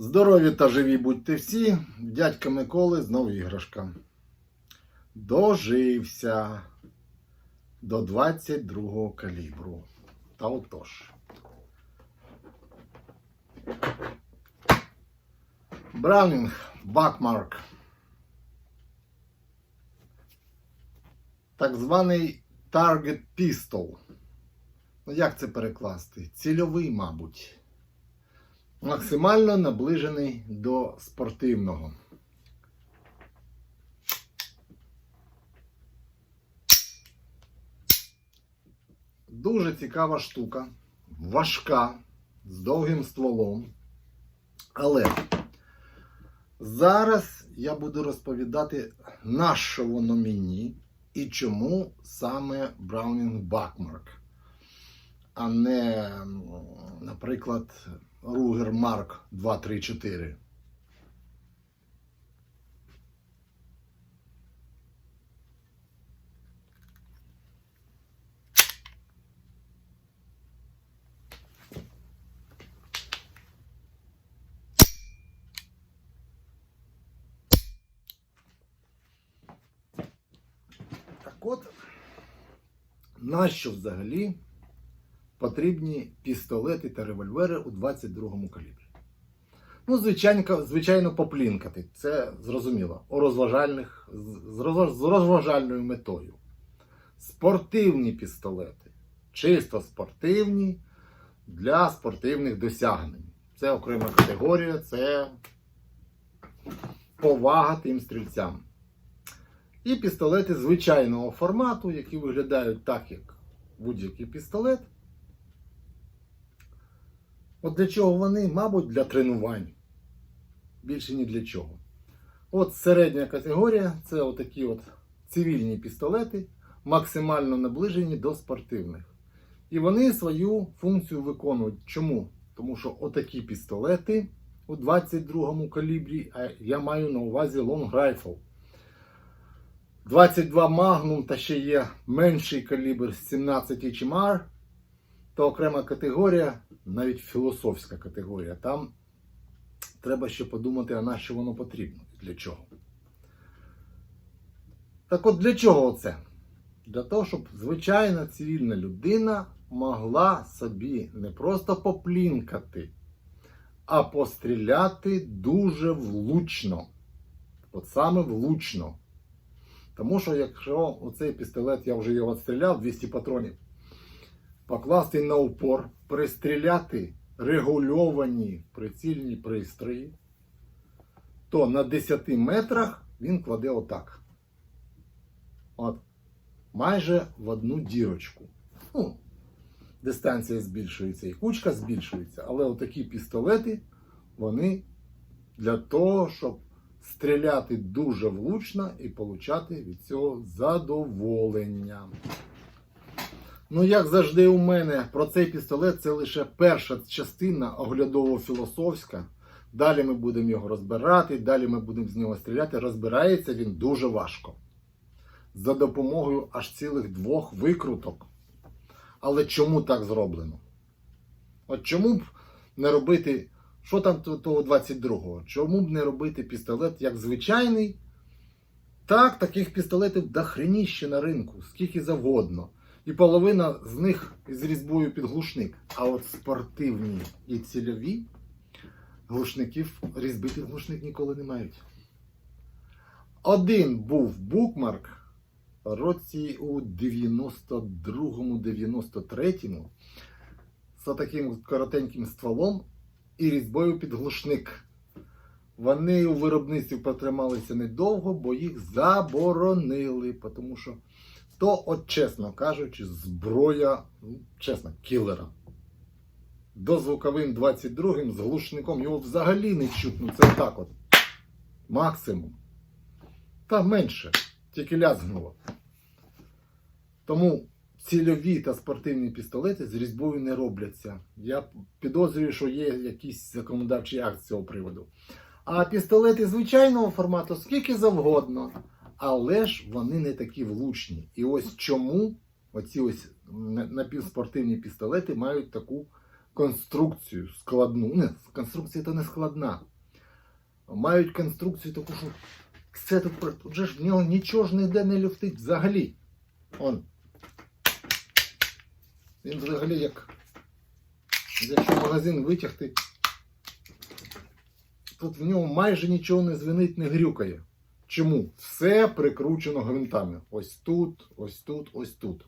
Здорові та живі будьте всі. Дядька Миколи знову іграшка. Дожився до 22-го калібру. Та отож. Браунінг Бакмарк. Так званий Target Pistol. Ну, як це перекласти? Цільовий, мабуть. Максимально наближений до спортивного. Дуже цікава штука, важка, з довгим стволом. Але зараз я буду розповідати, на що воно мені і чому саме Browning Buckmark, а не, наприклад, Ruger Mark 234. Так от, нащо взагалі потрібні пістолети та револьвери у 22-му калібрі? Ну, звичайно, звичайно, поплінкати. Це зрозуміло. У розважальних, з, з роз- з розважальною метою. Спортивні пістолети. Чисто спортивні для спортивних досягнень. Це окрема категорія, це повага тим стрільцям. І пістолети звичайного формату, які виглядають так, як будь-який пістолет. От для чого вони, мабуть, для тренувань. Більше ні для чого. От середня категорія це отакі от цивільні пістолети, максимально наближені до спортивних. І вони свою функцію виконують. Чому? Тому що отакі пістолети у 22-му калібрі, а я маю на увазі Long Rifle. 22 Magnum та ще є менший калібр 17 HMR, то окрема категорія, навіть філософська категорія. Там треба ще подумати, а на що воно потрібно і для чого. Так от для чого це? Для того, щоб звичайна цивільна людина могла собі не просто поплінкати, а постріляти дуже влучно. От саме влучно. Тому що якщо оцей пістолет, я вже його відстріляв, 200 патронів, покласти на упор, пристріляти регульовані прицільні пристрої, то на 10 метрах він кладе отак. От. Майже в одну дірочку. Ну, дистанція збільшується і кучка збільшується, але отакі пістолети, вони для того, щоб стріляти дуже влучно і получати від цього задоволення. Ну, як завжди, у мене про цей пістолет це лише перша частина оглядово-філософська. Далі ми будемо його розбирати, далі ми будемо з нього стріляти. Розбирається він дуже важко. За допомогою аж цілих двох викруток. Але чому так зроблено? От чому б не робити, що там того 22-го? Чому б не робити пістолет як звичайний? Так, таких пістолетів дохреніще на ринку, скільки завгодно. І половина з них з різьбою під глушник. А от спортивні і цільові глушників різьби глушник ніколи не мають. Один був букмарк році у 92-93 з таким коротеньким стволом і різьбою під глушник. Вони у виробництві протрималися недовго, бо їх заборонили, тому що то, от чесно кажучи, зброя, ну, чесно, кілера. Дозвуковим 22-м з глушником його взагалі не чутно. Це так от. Максимум. Та менше. Тільки лязгнуло. Тому цільові та спортивні пістолети з різьбою не робляться. Я підозрюю, що є якісь законодавчі акт з цього приводу. А пістолети звичайного формату скільки завгодно. Але ж вони не такі влучні. І ось чому оці ось напівспортивні пістолети мають таку конструкцію складну. Не, конструкція то не складна. Мають конструкцію таку, що все тут, про- тут же ж в нього нічого ж ніде не люфтить взагалі. Он. Він взагалі як. Якщо магазин витягти, тут в ньому майже нічого не звенить, не грюкає. Чому? Все прикручено гвинтами. Ось тут, ось тут, ось тут.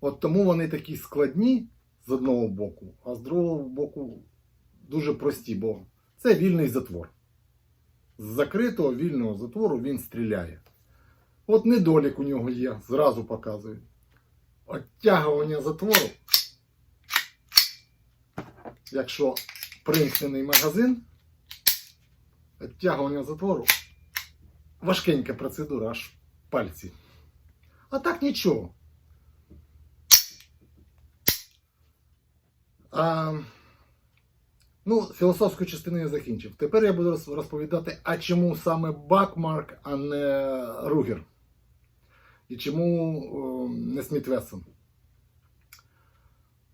От тому вони такі складні з одного боку, а з другого боку дуже прості, бо це вільний затвор. З закритого вільного затвору він стріляє. От недолік у нього є, зразу показую. Оттягування затвору. Якщо примкнений магазин, оттягування затвору важкенька процедура, аж пальці. А так нічого. А, ну, філософську частину я закінчив. Тепер я буду розповідати, а чому саме Бакмарк, а не Ругер. І чому о, не Сміт Вессон.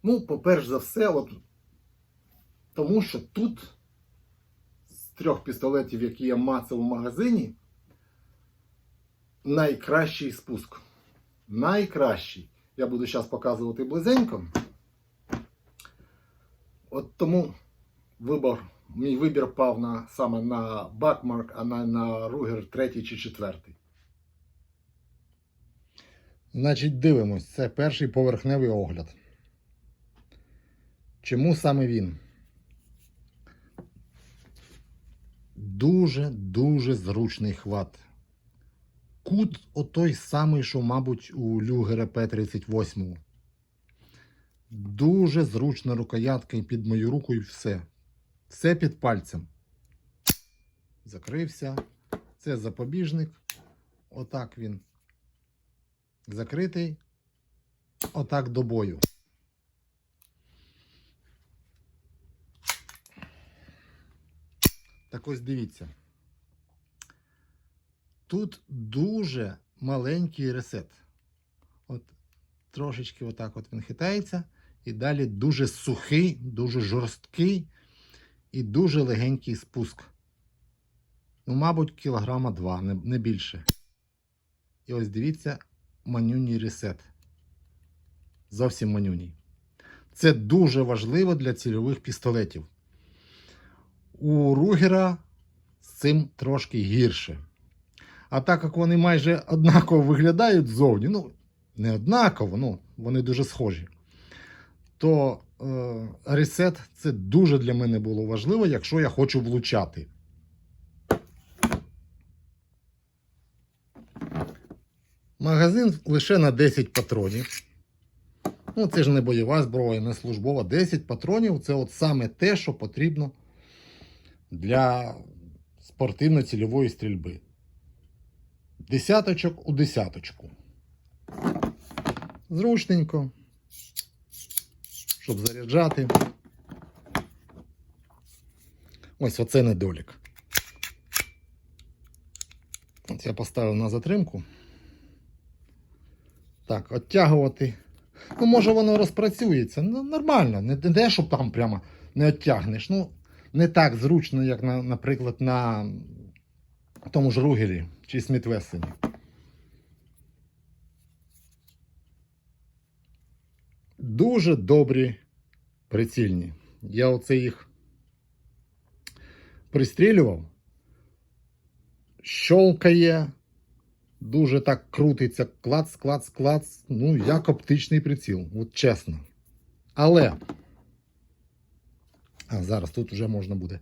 Ну, по-перше за все, от, тому що тут трьох пістолетів, які я мацав в магазині, найкращий спуск. Найкращий. Я буду зараз показувати близенько. От тому вибор, мій вибір пав на, саме на Бакмарк, а не на Ругер третій чи четвертий. Значить, дивимось, це перший поверхневий огляд. Чому саме він? Дуже-дуже зручний хват. Кут отой самий, що, мабуть, у Люгера П-38. Дуже зручна рукоятка і під мою руку і все. Все під пальцем. Закрився. Це запобіжник. Отак він закритий. Отак до бою. Так ось дивіться. Тут дуже маленький ресет. От трошечки отак от він хитається. І далі дуже сухий, дуже жорсткий і дуже легенький спуск. Ну, мабуть, кілограма два, не, не більше. І ось дивіться, манюній ресет. Зовсім манюній. Це дуже важливо для цільових пістолетів. У Ругера з цим трошки гірше. А так як вони майже однаково виглядають ззовні, ну, не однаково, ну, вони дуже схожі, то е, ресет це дуже для мене було важливо, якщо я хочу влучати. Магазин лише на 10 патронів. Ну, це ж не бойова зброя, не службова. 10 патронів це от саме те, що потрібно для спортивно-цільової стрільби. Десяточок у десяточку. Зручненько, щоб заряджати. Ось оце недолік. От я поставив на затримку. Так, оттягувати. Ну, може, воно розпрацюється. Ну, нормально, не те, щоб там прямо не оттягнеш. Ну, не так зручно, як, на, наприклад, на тому ж Ругелі чи Смітвесені. Дуже добрі прицільні. Я оце їх пристрілював. Щолкає, дуже так крутиться, клац, клац, клац. Ну, як оптичний приціл, от чесно. Але. А зараз тут вже можна буде.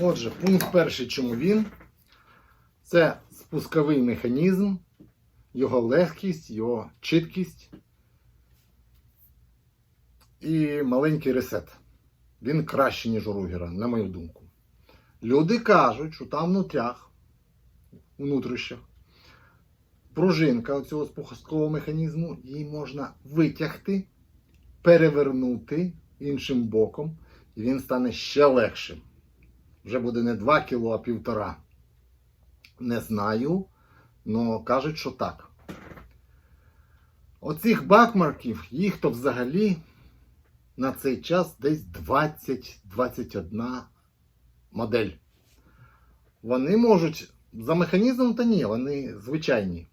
Отже, пункт перший, чому він? Це спусковий механізм, його легкість, його чіткість і маленький ресет. Він кращий, ніж у Ругера, на мою думку. Люди кажуть, що там внутрях, внутрішнях, пружинка цього спускового механізму, її можна витягти, перевернути іншим боком, і він стане ще легшим. Вже буде не 2 кіло, а півтора. Не знаю, але кажуть, що так. Оцих бакмарків, їх то взагалі на цей час десь 20-21 модель. Вони можуть, за механізмом та ні, вони звичайні,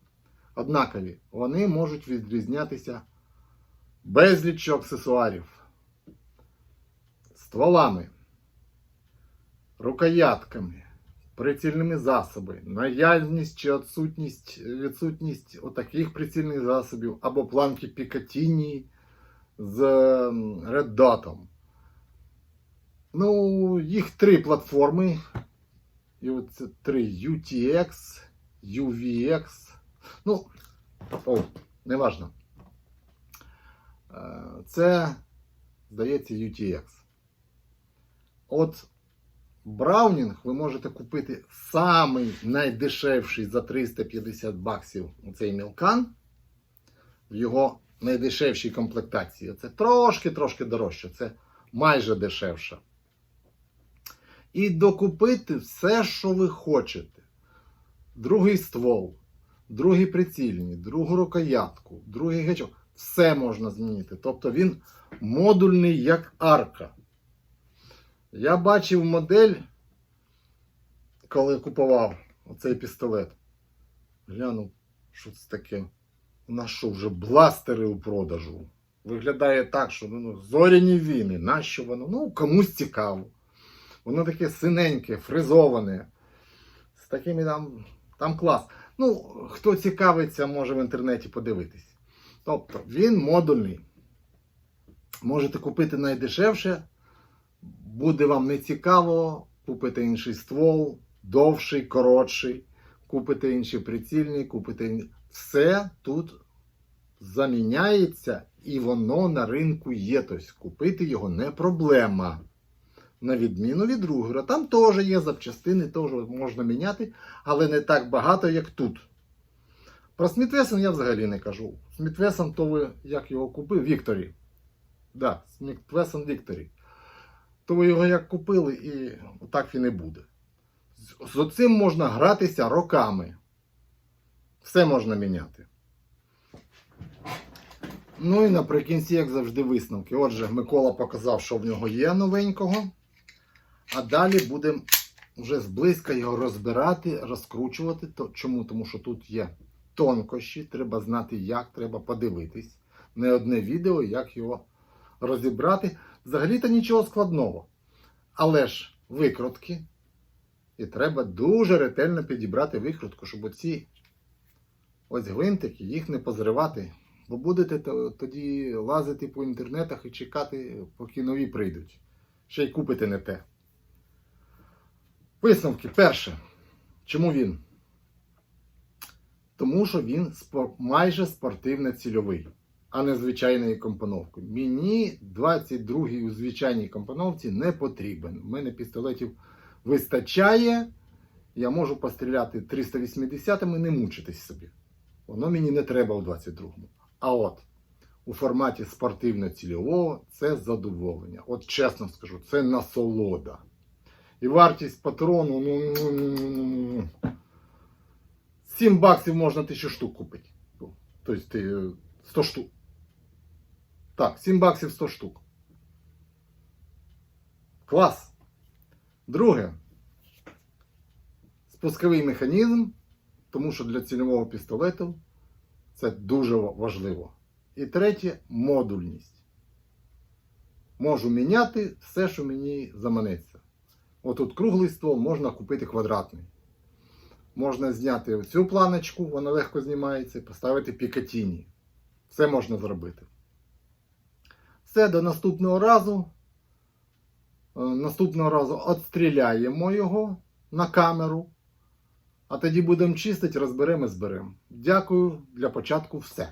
однакові. Вони можуть відрізнятися безліччю аксесуарів, стволами, рукоятками, прицільними засобами, наявність чи відсутність, відсутність отаких прицільних засобів або планки Пікатіні з Dot. Ну, їх три платформи. І оце три UTX, UVX. Ну, о, неважно. Е, Це, здається, UTX. От Браунінг ви можете купити самий найдешевший за 350 баксів цей мілкан в його найдешевшій комплектації. Це трошки-трошки дорожче, це майже дешевше. І докупити все, що ви хочете. Другий ствол, другий прицільний, другу рукоятку, другий гачок. Все можна змінити. Тобто він модульний як арка. Я бачив модель, коли купував оцей пістолет. Глянув, що це таке. У нас що, вже бластери у продажу. Виглядає так, що ну, зоряні війни. Нащо воно? Ну, комусь цікаво. Воно таке синеньке, фризоване. З такими там, там клас. Ну, хто цікавиться, може в інтернеті подивитись. Тобто, він модульний. Можете купити найдешевше. Буде вам не цікаво, купите інший ствол, довший, коротший, купите інший прицільний, купите все тут заміняється і воно на ринку є. Тобто купити його не проблема. На відміну від Ругера. Там теж є запчастини, теж можна міняти, але не так багато, як тут. Про Смітвесон я взагалі не кажу. Смітвесон, то ви як його купив? Вікторі. Да, Смітвесон Вікторі. То ви його як купили, і так він і буде. З- цим можна гратися роками. Все можна міняти. Ну і наприкінці, як завжди, висновки. Отже, Микола показав, що в нього є новенького. А далі будемо вже зблизька його розбирати, розкручувати. Чому? Тому що тут є тонкощі, треба знати, як, треба подивитись. Не одне відео, як його розібрати. Взагалі-то нічого складного. Але ж викрутки. І треба дуже ретельно підібрати викрутку, щоб оці ось гвинтики їх не позривати. Бо будете тоді лазити по інтернетах і чекати, поки нові прийдуть. Ще й купите не те. Висновки. Перше. Чому він? Тому що він майже спортивно-цільовий, а не звичайною компоновкою. Мені 22-й у звичайній компоновці не потрібен. У мене пістолетів вистачає. Я можу постріляти 380-ми, не мучитись собі. Воно мені не треба у 22-му. А от у форматі спортивно-цільового це задоволення. От чесно скажу, це насолода. І вартість патрону, ну, ну, ну, ну, ну. 7 баксів можна 1000 штук купити. Тобто ти, е, 100 штук. Так, 7 баксів 100 штук. Клас. Друге. Спусковий механізм, тому що для цільового пістолету це дуже важливо. І третє модульність. Можу міняти все, що мені заманеться. Отут круглий ствол, можна купити квадратний. Можна зняти цю планочку, вона легко знімається, поставити пікатіні. Все можна зробити. Все, до наступного разу. Е, Наступного разу відстріляємо його на камеру. А тоді будемо чистити, розберемо і зберемо. Дякую для початку все.